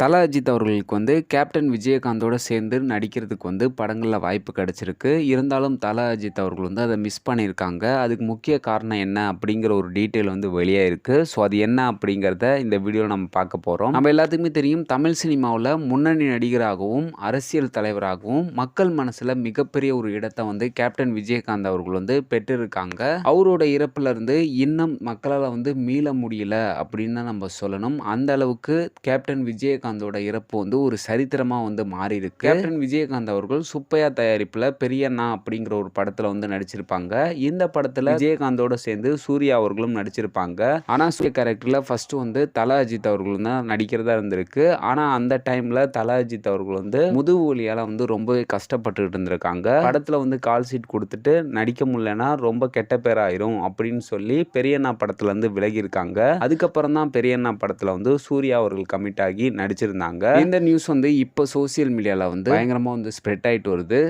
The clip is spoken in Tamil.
தல அஜித் அவர்களுக்கு வந்து கேப்டன் விஜயகாந்தோட சேர்ந்து நடிக்கிறதுக்கு வந்து படங்களில் வாய்ப்பு கிடச்சிருக்கு. இருந்தாலும் தல அஜித் அவர்கள் வந்து அதை மிஸ் பண்ணியிருக்காங்க. அதுக்கு முக்கிய காரணம் என்ன அப்படிங்கிற ஒரு டீட்டெயில் வந்து வெளியே இருக்குது ஸோ அது என்ன அப்படிங்கிறத இந்த வீடியோவில் நம்ம பார்க்க போகிறோம் நம்ம எல்லாத்துக்குமே தெரியும் தமிழ் சினிமாவில் முன்னணி நடிகராகவும் அரசியல் தலைவராகவும் மக்கள் மனசில் மிகப்பெரிய ஒரு இடத்தை வந்து கேப்டன் விஜயகாந்த் அவர்கள் வந்து பெற்றிருக்காங்க. அவரோட இறப்புலேருந்து இன்னும் மக்களால் வந்து மீள முடியல அப்படின்னு தான் நம்ம சொல்லணும். அந்த அளவுக்கு கேப்டன் விஜயகாந்த் விஜயகாந்தோட இறப்பு வந்து ஒரு சரித்திரமாக வந்து மாறி இருக்கு கேப்டன் விஜயகாந்த் அவர்கள் சுப்பையா தயாரிப்பில் பெரியண்ணா அப்படிங்கிற ஒரு படத்தில் வந்து நடிச்சிருப்பாங்க. இந்த படத்தில் விஜயகாந்தோட சேர்ந்து சூர்யா அவர்களும் நடிச்சிருப்பாங்க. ஆனால் சூர்யா கேரக்டரில் ஃபர்ஸ்ட் வந்து தல அஜித் அவர்களும் தான் நடிக்கிறதா இருந்திருக்கு. ஆனால் அந்த டைமில் தல அஜித் அவர்கள் வந்து முதுகு வலியால் வந்து ரொம்பவே கஷ்டப்பட்டுட்டு இருந்திருக்காங்க. படத்தில் வந்து கால் சீட் கொடுத்துட்டு நடிக்க முடியலன்னா ரொம்ப கெட்ட பேர் ஆயிரும் அப்படின்னு சொல்லி பெரியண்ணா படத்துல இருந்து விலகி இருக்காங்க. அதுக்கப்புறம் தான் பெரியண்ணா படத்துல வந்து சூர்யா அவர்கள் கமிட் ஆகி நடிச்சிருந்தாங்க இந்த நியூஸ் வந்து இப்போ சோசியல் மீடியாவில் வந்து பயங்கரமாக வந்து ஸ்ப்ரெட் ஆகிட்டு வருது.